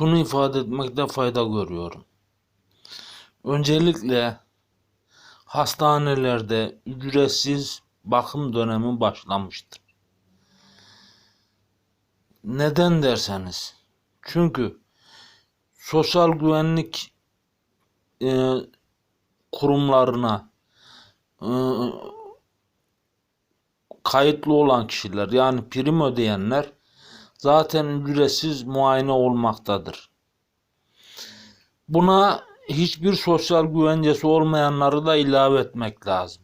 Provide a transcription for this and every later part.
şunu ifade etmekte fayda görüyorum. Öncelikle hastanelerde ücretsiz bakım dönemi başlamıştır. Neden derseniz, çünkü sosyal güvenlik e, kurumlarına e, kayıtlı olan kişiler yani prim ödeyenler zaten ücretsiz muayene olmaktadır. Buna hiçbir sosyal güvencesi olmayanları da ilave etmek lazım.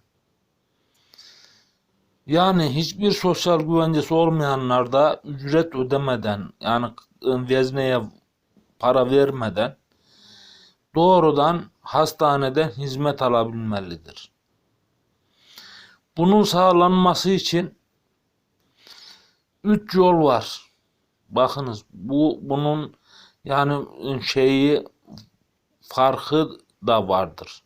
Yani hiçbir sosyal güvencesi olmayanlar da ücret ödemeden yani vezneye para vermeden doğrudan hastaneden hizmet alabilmelidir. Bunun sağlanması için üç yol var. Bakınız bu bunun yani şeyi farkı da vardır.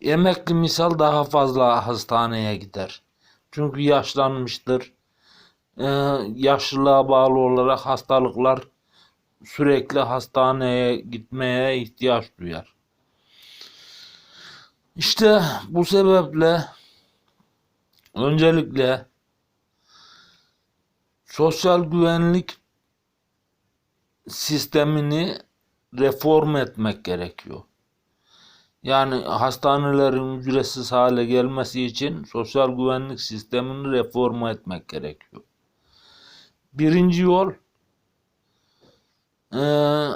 Emekli misal daha fazla hastaneye gider. Çünkü yaşlanmıştır. Ee, yaşlılığa bağlı olarak hastalıklar sürekli hastaneye gitmeye ihtiyaç duyar. İşte bu sebeple öncelikle sosyal güvenlik sistemini reform etmek gerekiyor. Yani hastanelerin ücretsiz hale gelmesi için sosyal güvenlik sistemini reform etmek gerekiyor. Birinci yol eee,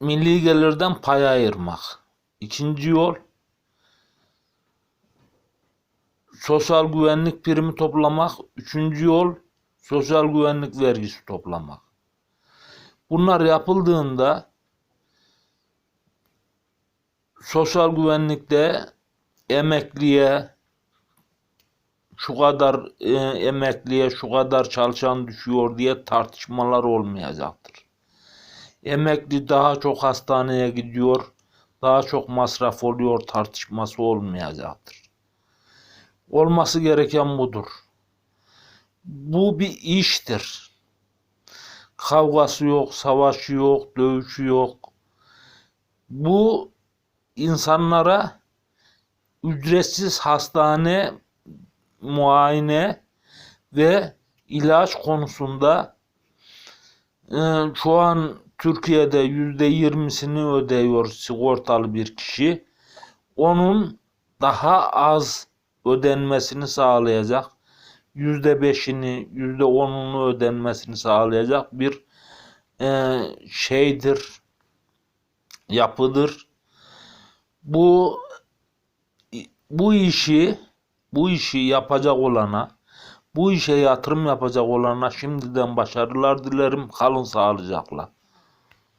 milli gelirden pay ayırmak. İkinci yol sosyal güvenlik primi toplamak. Üçüncü yol sosyal güvenlik vergisi toplamak. Bunlar yapıldığında sosyal güvenlikte emekliye şu kadar e, emekliye şu kadar çalışan düşüyor diye tartışmalar olmayacaktır. Emekli daha çok hastaneye gidiyor, daha çok masraf oluyor tartışması olmayacaktır. Olması gereken budur. Bu bir iştir. Kavgası yok, savaşı yok, dövüşü yok. Bu insanlara ücretsiz hastane muayene ve ilaç konusunda e, şu an Türkiye'de yüzde yirmisini ödüyor sigortalı bir kişi. Onun daha az ödenmesini sağlayacak yüzde beşini, yüzde onunu ödenmesini sağlayacak bir e, şeydir, yapıdır. Bu bu işi bu işi yapacak olana, bu işe yatırım yapacak olana şimdiden başarılar dilerim. Kalın sağlıcakla.